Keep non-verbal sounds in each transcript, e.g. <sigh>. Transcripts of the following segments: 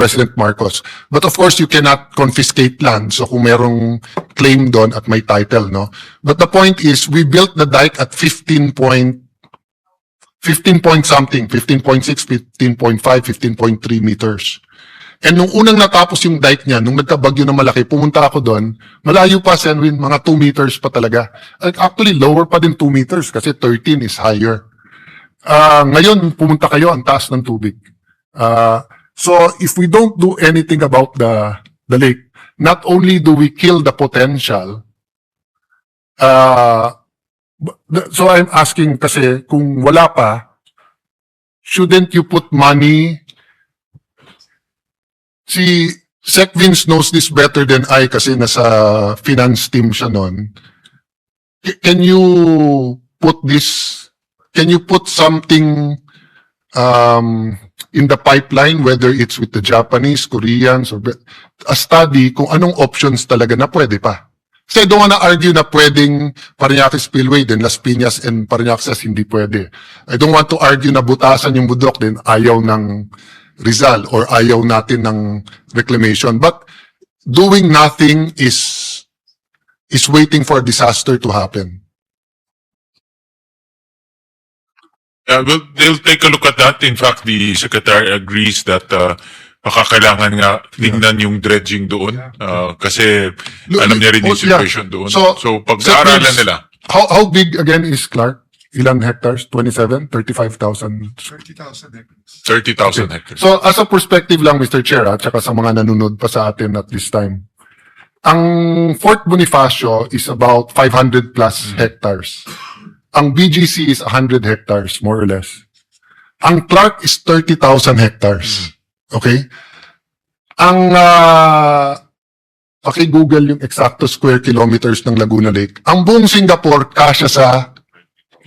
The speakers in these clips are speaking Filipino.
President Marcos. But of course, you cannot confiscate land. So kung merong claim doon at may title, no? But the point is, we built the dike at 15 point, 15 point something, 15.6, 15.5, 15.3 meters. And nung unang natapos yung dike niya, nung nagkabagyo na malaki, pumunta ako doon, malayo pa, Senwin, mga 2 meters pa talaga. Actually, lower pa din 2 meters kasi 13 is higher. Ah, ngayon, pumunta kayo, ang taas ng tubig. Ah, so, if we don't do anything about the, the lake, not only do we kill the potential, uh, so I'm asking kasi, kung wala pa, shouldn't you put money si Sec Vince knows this better than I kasi nasa finance team siya noon. Can you put this, can you put something um, in the pipeline, whether it's with the Japanese, Koreans, or a study kung anong options talaga na pwede pa? Kasi I don't wanna argue na pwedeng Paranaque Spillway din, Las Piñas and Paranaque hindi pwede. I don't want to argue na butasan yung budok din, ayaw ng Rizal or ayaw natin ng reclamation. But doing nothing is is waiting for a disaster to happen. Uh, well, they'll take a look at that. In fact, the secretary agrees that uh, baka kailangan nga tingnan yung dredging doon uh, kasi Look, alam niya rin yung oh, yeah. situation doon. So- So, pag-aaralan Sir, nila. How how big again is Clark? Ilan hectares? 27? 35,000? 30,000 hectares. 30,000 hectares. So as a perspective lang Mr. Chair at saka sa mga nanonood pa sa atin at this time. Ang Fort Bonifacio is about 500 plus hectares. Ang BGC is 100 hectares more or less. Ang Clark is 30,000 hectares. Okay? Ang uh, Google yung eksakto square kilometers ng Laguna Lake. Ang buong Singapore kasya sa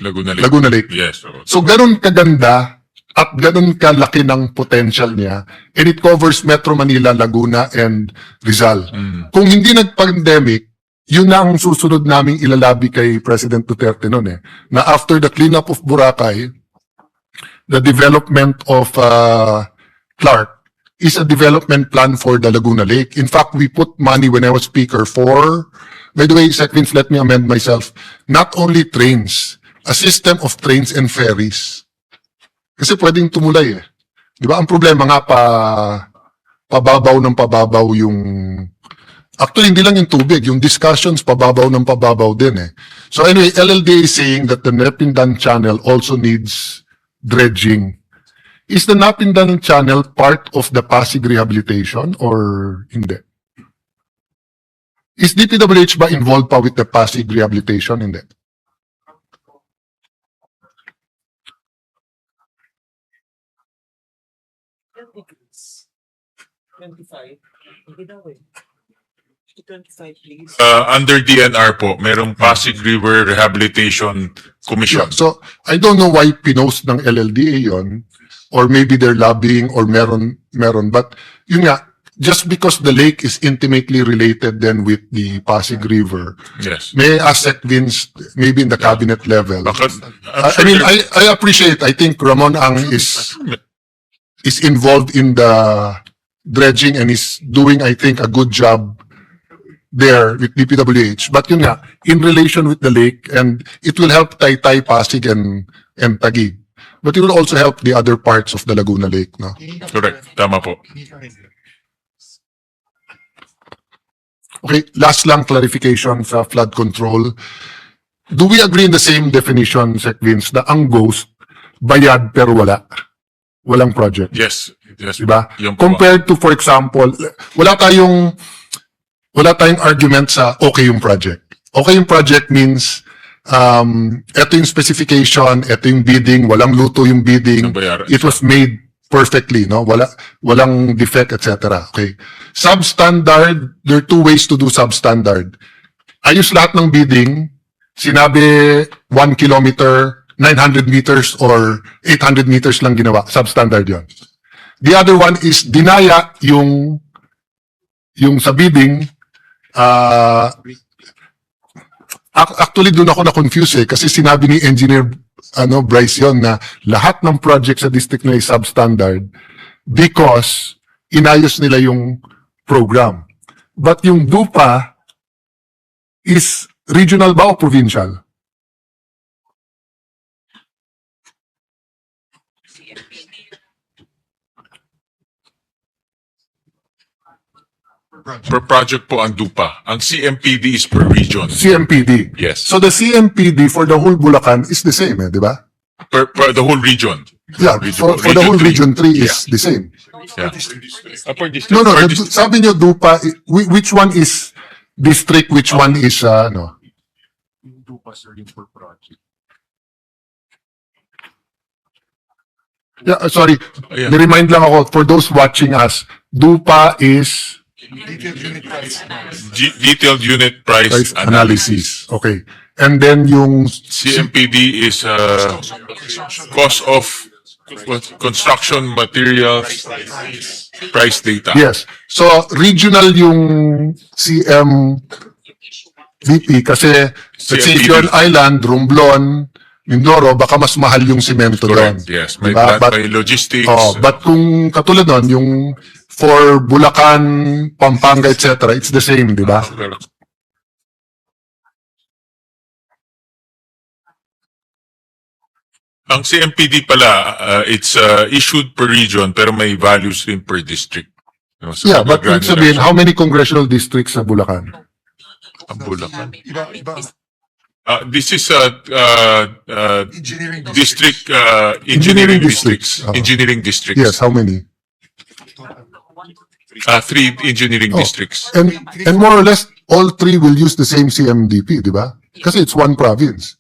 Laguna Lake. Laguna Lake. Yes. So ganun kaganda at ganun kalaki ng potential niya and it covers Metro Manila, Laguna and Rizal. Mm. Kung hindi nag-pandemic, yun na ang susunod naming ilalabi kay President Duterte noon eh. Na after the cleanup of Boracay, the development of uh, Clark is a development plan for the Laguna Lake. In fact, we put money when I was speaker for, by the way, Sec Vince, let me amend myself, not only trains, a system of trains and ferries. Kasi pwedeng tumulay eh. Di ba? Ang problema nga pa, pababaw ng pababaw yung, actually hindi lang yung tubig, yung discussions pababaw ng pababaw din eh. So anyway, LLD is saying that the Nepindan Channel also needs dredging. Is the Napindan Channel part of the Pasig rehabilitation or hindi? Is DPWH ba involved pa with the Pasig rehabilitation? Hindi. 25. Hindi daw eh. 25 please. Uh, under DNR po, merong Pasig River Rehabilitation Commission. Yeah, so I don't know why pinost ng LLDA yon or maybe they're lobbying or meron meron but yun nga just because the lake is intimately related then with the Pasig River Yes. may asset Vince maybe in the cabinet level Baka, I, I'm I sure mean I I appreciate I think Ramon Ang is is involved in the dredging and is doing I think a good job there with DPWH but yun nga in relation with the lake and it will help Taytay Pasig and and Taguig but it will also help the other parts of the Laguna Lake no Correct. Tama po. okay last lang clarification sa flood control do we agree in the same definition Sec Vince na ang ghost bayad pero wala walang project Yes. Yes. Diba? Yun po. Compared to, for example, wala tayong, wala tayong argument sa okay yung project. Okay yung project means, um, ito yung specification, ito yung bidding, walang luto yung bidding, Nabayaran it was made perfectly, no? Wala, walang defect, etc. Okay. Substandard, there are two ways to do substandard. Ayos lahat ng bidding, sinabi 1 kilometer, 900 meters or 800 meters lang ginawa. Substandard yon. The other one is dinaya yung yung sa bidding uh, ac- actually doon ako na confuse eh kasi sinabi ni engineer ano Bryce yon na lahat ng project sa district na substandard because inayos nila yung program. But yung DUPA is regional ba o provincial? Per project po ang DUPA. Ang CMPD is per region. CMPD. Yes. So the CMPD for the whole Bulacan is the same, eh, di ba? Per, per the whole region. Yeah, for, for the whole region 3 is the same. Yeah. Uh, per district. No, no, per the- district. sabi niyo DUPA, i- whi- which one is district, which one is, uh, ano? Yeah, uh, sorry, Ayan. ni-remind lang ako, for those watching us, DUPA is G- detailed unit price, price analysis. analysis. Okay. And then yung CMPD is uh, cost of construction materials price data. Yes. So, regional yung CM VP kasi let's say if you're an island, Romblon, Mindoro, baka mas mahal yung simento doon. Correct. Yes. May, Diba? But- may logistics. Oh, but kung katulad nun, yung for Bulacan, Pampanga, etc., it's the same, di ba? Ang CMPD pala, uh, it's uh, issued per region pero may values rin per district. So Yeah, but ibig sabihin, how many congressional districts sa Bulacan? Ang Bulacan. Uh, this is a uh, uh, district uh, engineering, Engineering districts. districts. Oh. Engineering districts. Yes, how many? Uh, three engineering Oh. districts. And, and more or less, all three will use the same CMDP, di ba? Kasi it's one province.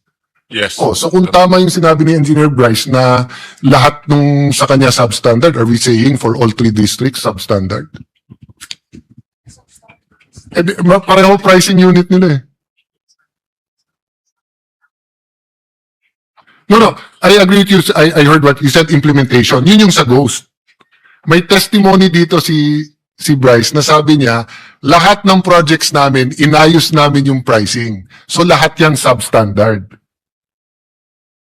Yes. Oh, so kung tama yung sinabi ni Engineer Bryce na lahat nung sa kanya substandard, are we saying for all three districts substandard? Eh, di- ma- pareho pricing unit nila eh. No, no, I agree with you. I, I heard what you said, implementation. Yun yung sa Ghost. May testimony dito si si Bryce na sabi niya, lahat ng projects namin, inayos namin yung pricing. So lahat yan substandard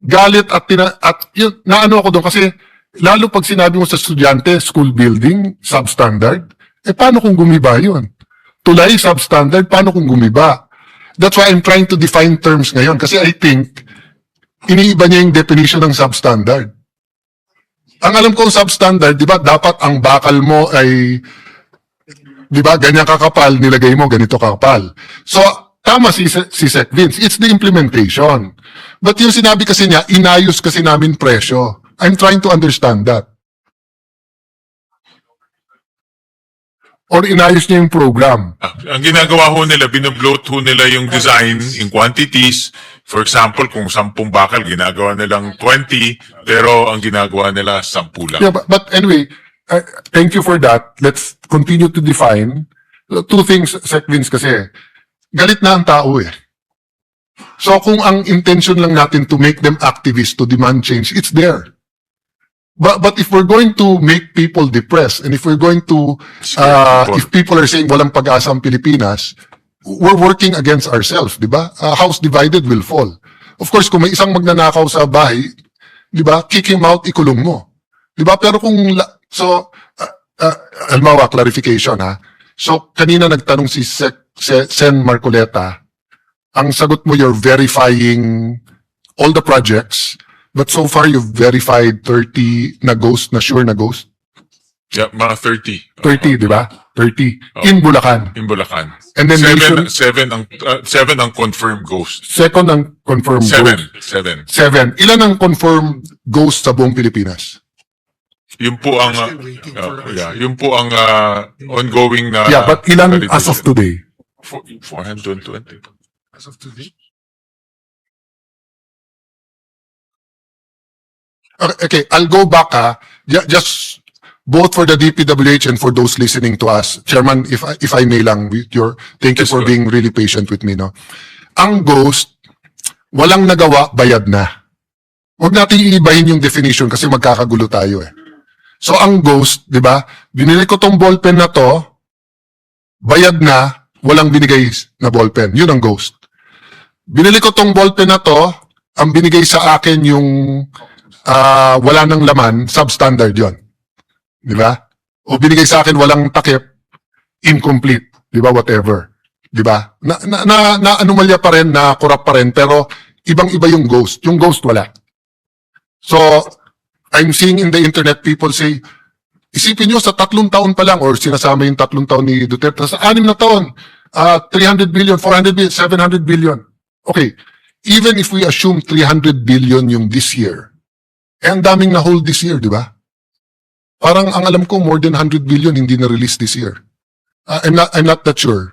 galit at tina, at yun, naano ako doon kasi lalo pag sinabi mo sa estudyante, school building, substandard, eh paano kung gumiba yun? Tulay, substandard, paano kung gumiba? That's why I'm trying to define terms ngayon kasi I think iniiba niya yung definition ng substandard. Ang alam kong substandard, di ba, dapat ang bakal mo ay, di ba, ganyan kakapal, nilagay mo, ganito kakapal. So, tama si, si Sec Vince, it's the implementation. But yung sinabi kasi niya, inayos kasi namin presyo. I'm trying to understand that. Or inayos niya yung program. Ah, ang ginagawa ho nila, binobloat ho nila yung design in quantities. For example, kung 10 bakal, ginagawa nilang 20, pero ang ginagawa nila 10 lang. Yeah, but, but anyway, uh, thank you for that. Let's continue to define. Two things, Sec Vince, kasi galit na ang tao eh. So kung ang intention lang natin to make them activists to demand change, it's there. But, but if we're going to make people depressed and if we're going to, uh, if people are saying walang pag-asa ang Pilipinas, we're working against ourselves, di ba? A house divided will fall. Of course, kung may isang magnanakaw sa bahay, di ba, kick him out, ikulong mo. Di ba? Pero kung, so, uh, uh, halimbawa, clarification ha. So, kanina nagtanong si Sec, Se- Sen Marcoleta, ang sagot mo, you're verifying all the projects, but so far you've verified 30 na ghost, na sure na ghost? Yeah, mga 30. 30, di ba? 30. Oh. In Bulacan. In Bulacan. And then seven, nation- seven ang uh, seven ang confirmed ghost. Second ang confirmed Seven. ghost. Seven. Seven. Ilan ang confirmed ghost sa buong Pilipinas? Yun po ang uh, uh, yeah, yun po ang uh, ongoing na yeah, but ilan as of today? Four- 420. As of today? Okay, I'll go back ah. Ju- Just both for the DPWH and for those listening to us. Chairman, if I, if I may lang with your, thank you Yes, for sir. being really patient with me, no? Ang ghost, walang nagawa, bayad na. Huwag natin iibahin yung definition kasi magkakagulo tayo eh. So ang ghost, di ba? Binili ko tong ballpen na to, bayad na, walang binigay na ballpen. Yun ang ghost. Binili ko tong ballpen na to, ang binigay sa akin yung ah, wala nang laman, substandard yon. Di ba? o binigay sa akin walang takip, incomplete, di ba, whatever. Di ba? Na, na, na, na anomalya pa rin, na corrupt pa rin, pero ibang-iba yung ghost. Yung ghost wala. So, I'm seeing in the internet people say, isipin nyo sa tatlong taon pa lang, or sinasama yung tatlong taon ni Duterte, sa anim na taon, ah 300 billion, 400 billion, 700 billion. Okay, even if we assume 300 billion yung this year, eh, ang daming na-hold this year, di ba? Parang ang alam ko, more than 100 billion hindi na-release this year. Ah, I'm not, I'm not that sure.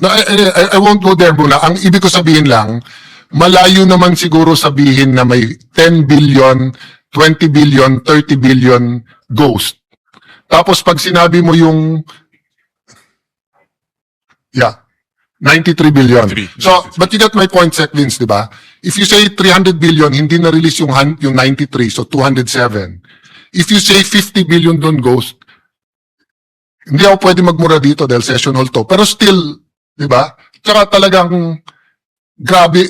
No, I- I, I won't go there muna. Ang ibig ko sabihin lang, malayo naman siguro sabihin na may 10 billion, 20 billion, 30 billion ghost. Tapos pag sinabi mo yung, yeah, 93 billion. 93. So, but you get my point, Sec Vince, di ba? If you say 300 billion, hindi na-release yung, hun- yung 93, so 207. If you say 50 billion doon ghost, hindi ako pwede magmura dito dahil session hall to. Pero still, di ba? Tsaka talagang, grabe,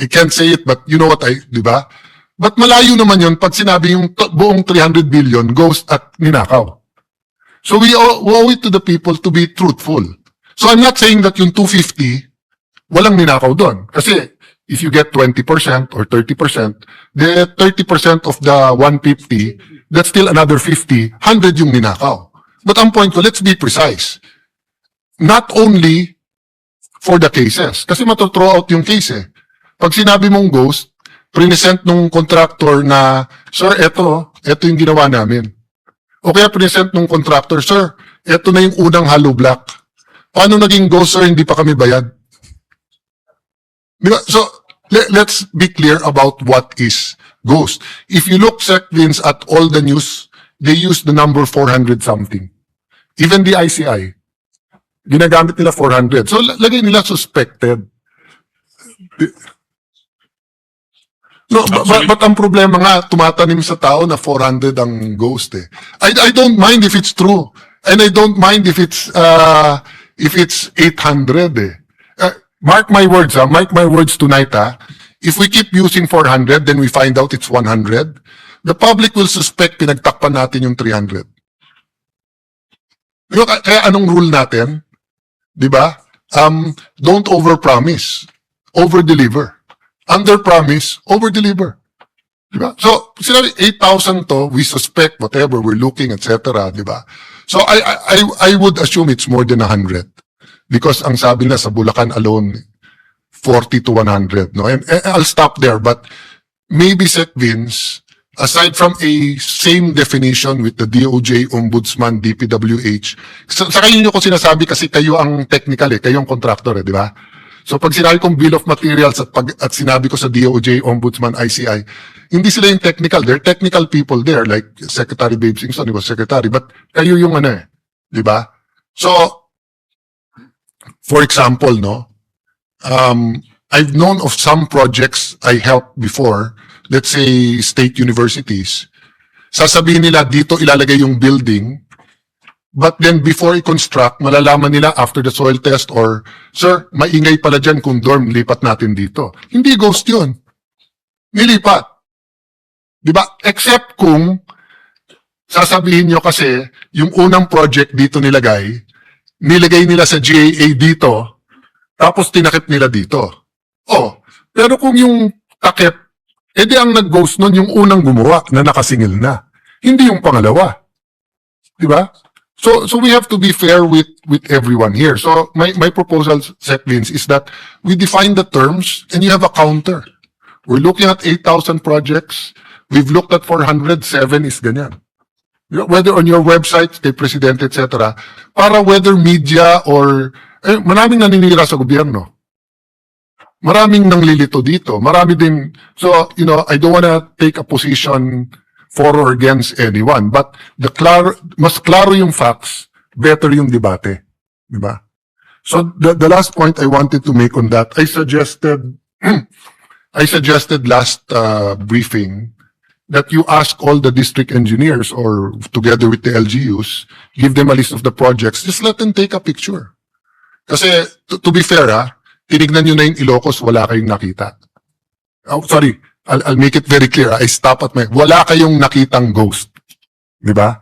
I can't say it, but you know what I, di ba? But malayo naman yun pag sinabi yung buong 300 billion goes at ninakaw. So we owe, we owe it to the people to be truthful. So I'm not saying that yung 250, walang ninakaw doon. Kasi if you get 20% or 30%, the 30% of the 150, that's still another 50, 100 yung ninakaw. But ang point ko, let's be precise. Not only for the cases. Kasi matuthrow out yung case eh. Pag sinabi mong ghost, present nung contractor na, Sir, eto, eto yung ginawa namin. O kaya present nung contractor, Sir, eto na yung unang hollow block. Paano naging ghost, sir, hindi pa kami bayad? Di ba? So, le- let's be clear about what is ghost. If you look, Sec Vince, at all the news, they use the number 400 something. Even the ICI, ginagamit nila 400. So, la- lagay nila suspected. No, ba- Actually- but ang problema nga, tumatanim sa tao na 400 ang ghost eh. I, I don't mind if it's true. And I don't mind if it's, uh, if it's 800 eh. Uh, mark my words ah, mark my words tonight ah. If we keep using 400, then we find out it's 100, the public will suspect pinagtakpan natin yung 300. Di ba, Kaya- Kaya anong rule natin? Di ba? Um, don't overpromise. Over-deliver. Under-promise, over-deliver. Di ba? So, sinabi, 8,000 to, we suspect, whatever, we're looking, etc. Di ba? So, I, I, I would assume it's more than 100. Because ang sabi na sa Bulacan alone, 40 to 100. No? And, and I'll stop there, but maybe Sec Vince, aside from a same definition with the DOJ, Ombudsman, DPWH, sa, sa kayo nyo ko sinasabi kasi kayo ang technical eh, kayo ang contractor eh, di ba? So pag sinabi kong bill of materials at, pag, at sinabi ko sa DOJ, Ombudsman, ICI, hindi sila yung technical. They're technical people there, like Secretary Babe Singson, he was secretary, but kayo yung ano eh, di ba? So, for example, no, um, I've known of some projects I helped before, let's say state universities, sasabihin nila dito ilalagay yung building, but then before i-construct, malalaman nila after the soil test or, sir, maingay pala dyan kung dorm, lipat natin dito. Hindi ghost yun. Nilipat. Di ba? Except kung sasabihin nyo kasi yung unang project dito nilagay, nilagay nila sa GAA dito, tapos tinakip nila dito. Oh, pero kung yung takip, edi ang nag-ghost nun yung unang gumawa na nakasingil na. Hindi yung pangalawa. Di ba? So, so we have to be fair with, with everyone here. So my, my proposal, Sec Vince, is that we define the terms and you have a counter. We're looking at 8,000 projects. We've looked at 407 is ganyan. Whether on your website, kay Presidente, etc. Para whether media or, eh, maraming naninira sa gobyerno maraming nanglilito dito. Marami din, so, you know, I don't wanna take a position for or against anyone, but the clar, mas klaro yung facts, better yung debate. Di ba? So, the, the last point I wanted to make on that, I suggested, <clears throat> I suggested last uh, briefing that you ask all the district engineers or together with the LGUs, give them a list of the projects, just let them take a picture. Kasi, to, to be fair ah, tinignan nyo na yung Ilocos, wala kayong nakita. Oh, sorry, I'll, I'll make it very clear. ah. I stop at my, wala kayong nakitang ghost. Di ba?